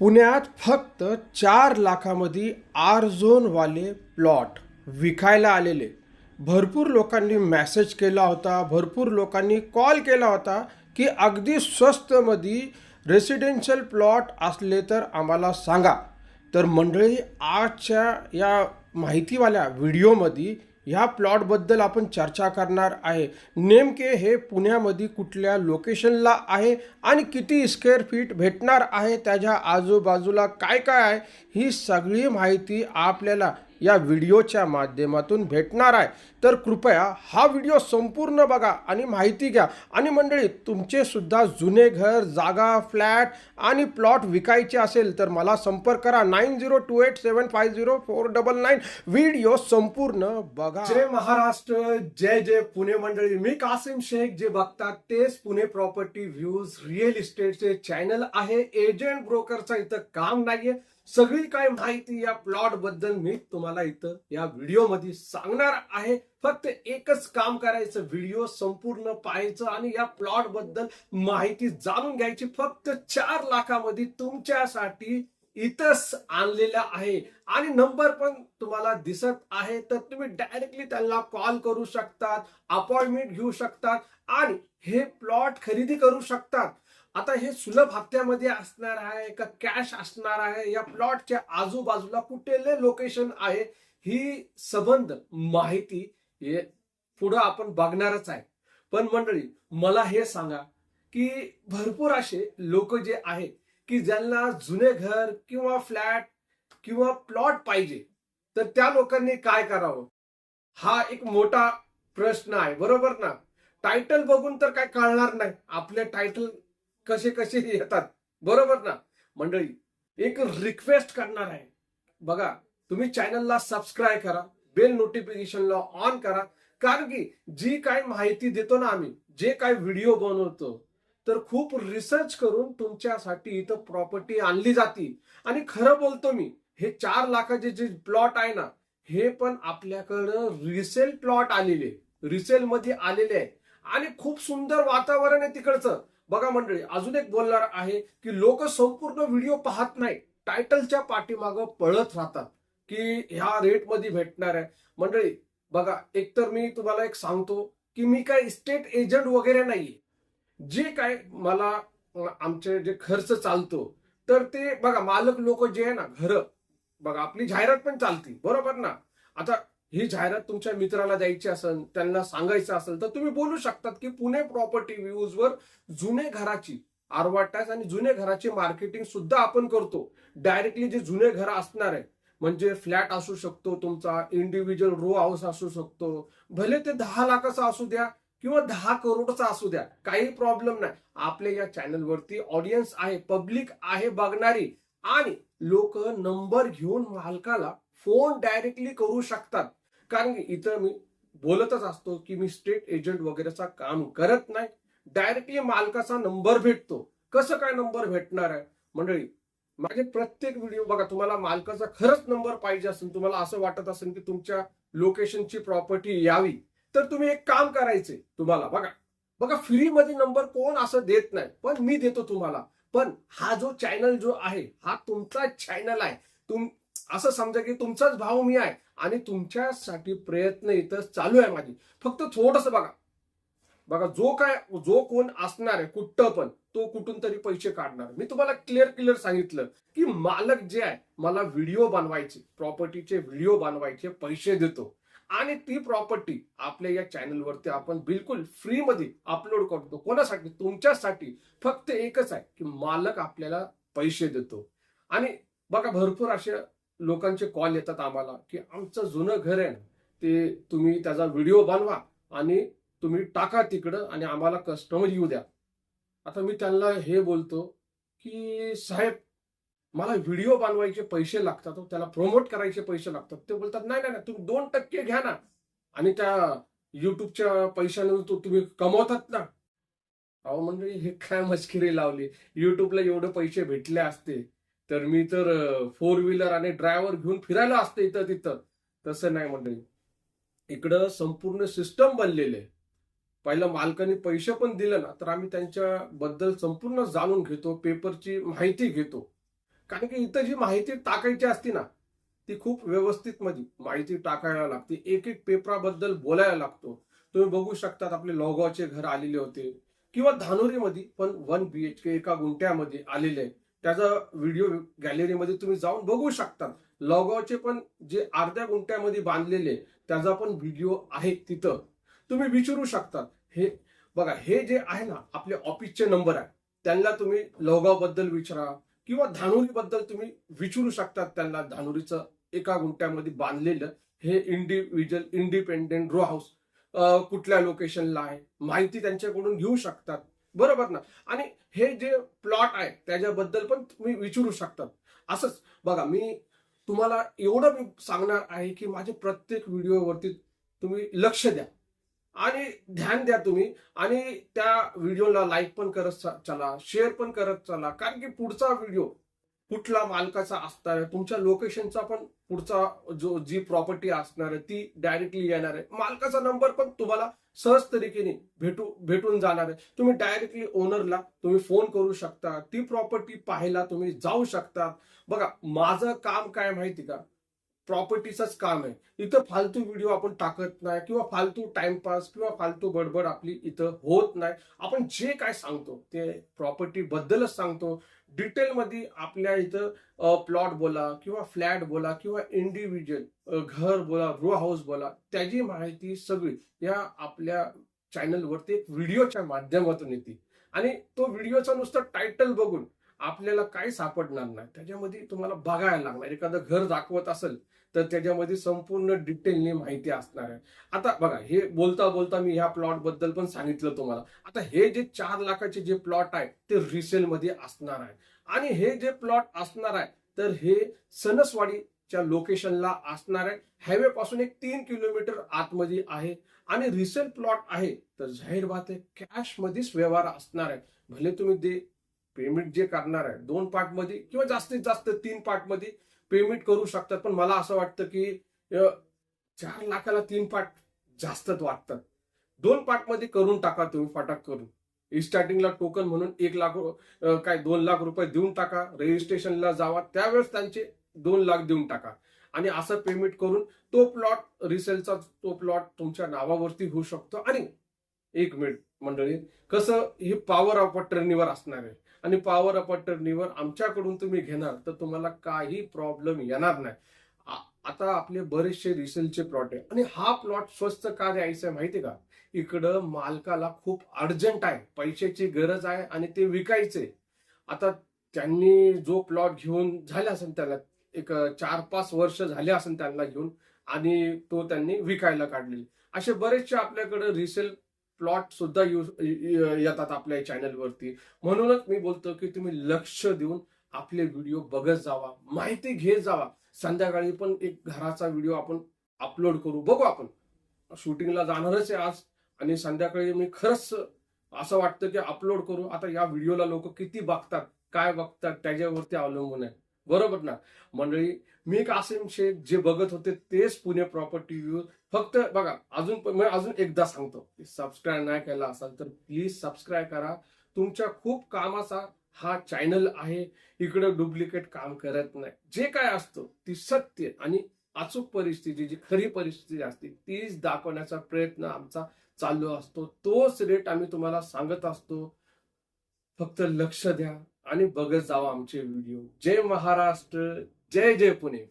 पुण्यात फक्त चार लाखामध्ये आर झोनवाले प्लॉट विकायला आलेले. भरपूर लोकांनी मॅसेज केला होता भरपूर लोकांनी कॉल केला होता की अगदी स्वस्तमध्ये रेसिडेन्शियल प्लॉट असले तर आम्हाला सांगा. तर मंडळी आजच्या या माहितीवाल्या व्हिडिओमध्ये ह्या प्लॉटबद्दल आपण चर्चा करणार आहे. नेमके हे पुण्यामध्ये कुठल्या लोकेशनला आहे आणि किती स्क्वेअर फीट भेटणार आहे? त्याच्या आजूबाजूला काय काय आहे? ही सगळी माहिती आपल्याला या व्हिडिओच्या माध्यमातून भेटणार आहे. तर कृपया हा व्हिडिओ संपूर्ण बघा आणि माहिती घ्या. आणि मंडळी तुमचे सुद्धा जुने घर जागा फ्लॅट आणि प्लॉट विकायचे असेल तर मला संपर्क करा. Nine zero two eight seven five zero four double nine. Video संपूर्ण बघा. जय महाराष्ट्र जय जय पुणे मंडळी. मी कासिम शेख जे बघतात तेच पुणे प्रॉपर्टी व्ह्यूज रिअल इस्टेटचे चॅनल आहे. एजंट ब्रोकरचा इथं काम नाहीये. सगळी काय माहिती या प्लॉटबद्दल मी तुम्हाला इथं या व्हिडिओमध्ये सांगणार आहे. फक्त एकच काम करायचं व्हिडिओ संपूर्ण पाहायचं आणि या प्लॉटबद्दल माहिती जाणून घ्यायची. फक्त चार लाखामध्ये तुमच्यासाठी इथंच आणलेला आहे. आणि नंबर पण तुम्हाला दिसत आहे तर तुम्ही डायरेक्टली त्यांना कॉल करू शकतात अपॉइंटमेंट घेऊ शकतात आणि हे प्लॉट खरेदी करू शकतात. आता हे सुलभ हप्त्यामध्ये असणार आहे का कॅश असणार आहे? या प्लॉटच्या आजूबाजूला कुठले लोकेशन आहे? ही सबंध माहिती हे पुढं आपण बघणारच आहे. पण मंडळी मला हे सांगा की भरपूर असे लोक जे आहे की ज्यांना जुने घर किंवा फ्लॅट किंवा प्लॉट पाहिजे तर त्या लोकांनी काय करावं? हा एक मोठा प्रश्न आहे बरोबर ना? टायटल बघून तर काय कळणार नाही. आपले टायटल कसे कसे येतात. बरोबर ना? मंडळी एक रिक्वेस्ट करणार आहे. बघा तुम्ही चॅनलला सबस्क्राईब करा बेल नोटिफिकेशनला ऑन करा. कारण की जी काय माहिती देतो ना आम्ही जे काय व्हिडिओ बनवतो तर खूप रिसर्च करून तुमच्यासाठी इथं प्रॉपर्टी आणली जाते. आणि खरं बोलतो मी हे चार लाखाचे जे प्लॉट आहे ना हे पण आपल्याकडं रिसेल प्लॉट आलेले. रिसेल मध्ये आलेले आहे. आणि खूप सुंदर वातावरण आहे तिकडचं. बघा मंडळी अजून एक बोलणार आहे की लोक संपूर्ण व्हिडिओ पाहत नाही टायटलच्या पाठीमागं पळत राहतात की ह्या रेटमध्ये भेटणार आहे. मंडळी बघा एकतर मी तुम्हाला एक सांगतो की मी काय इस्टेट एजंट वगैरे नाहीये. जे काय मला आमचे जे खर्च चालतो तर ते बघा मालक लोक जे आहे ना घर बघा आपली जाहिरात पण चालती बरोबर ना? आता ही जाहिरात तुमच्या मित्राला द्यायची असेल त्यांना सांगायचं असेल तर तुम्ही बोलू शकतात की पुणे प्रॉपर्टी व्ह्यूज वर जुने घराची आरवाटास आणि जुने घराची मार्केटिंग सुद्धा आपण करतो. डायरेक्टली जे जुने घर असणार आहे म्हणजे फ्लॅट असू शकतो तुमचा इंडिव्हिज्युअल रो हाऊस असू शकतो भले ते दहा लाखाचा असू द्या किंवा दहा करोडचा असू द्या काही प्रॉब्लेम नाही. आपल्या या चॅनलवरती ऑडियन्स आहे पब्लिक आहे बघणारी आणि लोक नंबर घेऊन मालकाला फोन डायरेक्टली करू शकतात. कारण की इथं मी बोलतच असतो की मी स्टेट एजंट वगैरेचा काम करत नाही. डायरेक्टली मालकाचा नंबर भेटतो. कसं काय नंबर भेटणार आहे? मंडळी माझे प्रत्येक व्हिडिओ बघा तुम्हाला मालकाचा खरंच नंबर पाहिजे असेल तुम्हाला असं वाटत असेल की तुमच्या लोकेशनची प्रॉपर्टी यावी तर तुम्ही एक काम करायचे तुम्हाला. बघा बघा फ्रीमध्ये नंबर कोण असं देत नाही पण मी देतो तुम्हाला. पण हा जो चॅनल जो आहे हा तुमचा चॅनल आहे. तुम असं समजा की तुमचाच भाऊ मी आहे. आणि तुमच्यासाठी प्रयत्न इथं चालू आहे माझी. फक्त थोडस बघा. बघा जो काय जो कोण असणार आहे कुठं पण तो कुठून तरी पैसे काढणार. मी तुम्हाला क्लिअर क्लिअर सांगितलं की मालक जे आहे मला व्हिडिओ बनवायचे प्रॉपर्टीचे व्हिडिओ बनवायचे पैसे देतो. आणि ती प्रॉपर्टी आपल्या या चॅनलवरती आपण बिलकुल फ्रीमध्ये अपलोड करतो कोणासाठी? तुमच्यासाठी. फक्त एकच आहे की मालक आपल्याला पैसे देतो. आणि बघा भरपूर असे लोकांचे कॉल येतात आम्हाला की आमचं जुनं घर आहे ते तुम्ही त्याचा व्हिडिओ बनवा आणि तुम्ही टाका तिकडं आणि आम्हाला कस्टमर येऊ द्या. आता मी त्यांना हे बोलतो की साहेब मला व्हिडिओ बनवायचे पैसे लागतात त्याला प्रमोट करायचे पैसे लागतात. ते बोलतात नाही नाही नाही, तुम्ही दोन टक्के घ्या ना. आणि त्या युट्यूबच्या पैशाने तो तुम्ही कमवतात ना. अहो म्हणजे हे काय मस्किरी लावली. युट्यूबला एवढे पैसे भेटले असते. तर मी तर फोर व्हीलर आणि ड्रायव्हर घेऊन फिरायला असते इथं तिथं. तसं नाही मंडळी. इकडं संपूर्ण सिस्टम बनलेले पहिलं मालकाने पैसे पण दिले ना तर आम्ही त्यांच्या बद्दल संपूर्ण जाणून घेतो पेपरची माहिती घेतो. कारण की इथं जी माहिती टाकायची असती ना ती खूप व्यवस्थित मध्ये माहिती टाकायला लागते. एक एक पेपराबद्दल बोलायला लागतो. तुम्ही बघू शकतात आपले लोगावचे घर आलेले होते. किंवा धानोरीमध्ये पण वन बी एच के एका गुंठ्यामध्ये आलेले आहे. त्याचा व्हिडिओ गॅलरीमध्ये तुम्ही जाऊन बघू शकता. लॉगावचे पण जे अर्ध्या गुंट्यामध्ये बांधलेले त्याचा पण व्हिडिओ आहे तिथं. तुम्ही विचारू शकतात हे बघा हे जे आहे ना आपले ऑफिसचे नंबर आहे. त्यांना तुम्ही लवगावबद्दल विचारा किंवा धानुरी बद्दल तुम्ही विचारू शकतात त्यांना धानोरीचं एका गुंट्यामध्ये बांधलेलं हे इंडिव्हिज्युअल इंडिपेंडेंट रो हाऊस कुठल्या लोकेशनला आहे माहिती त्यांच्याकडून घेऊ शकतात. बरोबर ना? आणि हे जे प्लॉट आहे त्याच्याबद्दल पण तुम्ही विचारू शकता. असंच बघा मी तुम्हाला एवढं मी सांगणार आहे की माझे प्रत्येक व्हिडिओवरती तुम्ही लक्ष द्या. आणि ध्यान द्या तुम्ही. आणि त्या व्हिडिओला लाईक पण करत चला शेअर पण करत चला. कारण की पुढचा व्हिडिओ कुठला मालकाचा असणार आहे तुमच्या लोकेशनचा पण पुढचा जो जी प्रॉपर्टी असणार आहे ती डायरेक्टली येणार आहे. मालकाचा नंबर पण तुम्हाला सहज तरीकेने भेटू भेटून जाणार आहे. तुम्ही डायरेक्टली ओनरला तुम्ही फोन करू शकता ती प्रॉपर्टी पाहायला तुम्ही जाऊ शकता. बघा माझं काम काय माहिती का? प्रॉपर्टीचंच काम आहे. इथं फालतू व्हिडिओ आपण टाकत नाही किंवा फालतू टाइमपास किंवा फालतू बडबड आपली इथं होत नाही. आपण जे काय सांगतो ते प्रॉपर्टी बद्दलच सांगतो. डिटेलमध्ये आपल्या इथं प्लॉट बोला किंवा फ्लॅट बोला किंवा इंडिव्हिज्युअल घर बोला रो हाऊस बोला त्याची माहिती सगळी या आपल्या चॅनलवरती एक व्हिडिओच्या माध्यमातून येते. आणि तो व्हिडिओचा नुसतं टायटल बघून आपल्याला काही सापडणार नाही? त्याच्यामध्ये तुम्हाला बघायला लागणार. एखादं घर दाखवत असेल तर त्याच्यामध्ये संपूर्ण डिटेलने माहिती असणार आहे. आता बघा हे बोलता बोलता मी ह्या प्लॉटबद्दल पण सांगितलं तुम्हाला. आता हे जे चार लाखाचे जे प्लॉट आहे ते रिसेल मध्ये असणार आहे. आणि हे जे प्लॉट असणार आहे तर हे सणसवाडीच्या लोकेशनला असणार आहे. हायवे पासून एक तीन किलोमीटर आतमध्ये आहे. आणि रिसेल प्लॉट आहे तर जाहीर बात आहे कॅश मध्येच व्यवहार असणार आहे. भले तुम्ही दे पेमेंट जे करणार आहे दोन पार्टमध्ये किंवा जास्तीत जास्त तीन पार्टमध्ये पेमेंट करू शकतात. पण मला असं वाटतं की चार लाखाला तीन पार्ट जास्तच वाटतात. दोन पार्टमध्ये करून टाका तुम्ही फटाक करून. स्टार्टिंगला टोकन म्हणून एक लाख काय दोन लाख रुपये देऊन टाका. रजिस्ट्रेशनला जावा. त्यावेळेस त्यांचे दोन लाख देऊन टाका. आणि असं पेमेंट करून तो प्लॉट रिसेलचा तो प्लॉट तुमच्या नावावरती होऊ शकतो. आणि एक मिनिट मंडळी कसं हे पॉवर ऑफ अटर्नीवर असणार आहे. आणि पॉवर ऑफ अटर्नीवर आमच्याकडून तुम्ही घेणार तर तुम्हाला काही प्रॉब्लेम येणार नाही. आता आपले बरेचसे रिसेलचे प्लॉट आहे. आणि हा प्लॉट स्वस्त का द्यायचा आहे माहिती का? इकडं मालकाला खूप अर्जंट आहे. पैशाची गरज आहे आणि ते विकायचे. आता त्यांनी जो प्लॉट घेऊन झाले असेल त्याला एक चार पाच वर्ष झाले असेल त्यांना घेऊन आणि तो त्यांनी विकायला काढलेले. असे बरेचसे आपल्याकडे रिसेल प्लॉट सुद्धा यूज येतात आपल्या चॅनलवरती म्हणूनच मी बोलतो की तुम्ही लक्ष देऊन आपले व्हिडिओ बघत जावा माहिती घेत जावा. संध्याकाळी पण एक घराचा व्हिडिओ आपण अपलोड करू. बघू आपण. शूटिंगला जाणारच आहे आज आणि संध्याकाळी मी खरंच असं वाटतं की अपलोड करू. आता या व्हिडिओला लोक किती बघतात काय बघतात त्याच्यावरती अवलंबून आहे. बरोबर ना? मंडळी मी कासिम शेख जे बघत होते तेच पुणे प्रॉपर्टी व्ह्यू फक्त बघा अजून अजून एकदा सांगतो सबस्क्राईब नाही केला असाल तर प्लीज सबस्क्राईब करा. तुमच्या खूप कामाचा हा चॅनल आहे इकडे डुप्लिकेट काम करत नाही. जे काय असतं ती सत्य आणि अचूक परिस्थिती जी खरी परिस्थिती असते तीच दाखवण्याचा प्रयत्न आमचा चालू असतो. तोच रेट आम्ही तुम्हाला सांगत असतो. फक्त लक्ष द्या आणि बघत जावा आमचे व्हिडिओ जय महाराष्ट्र जय जय पुणे.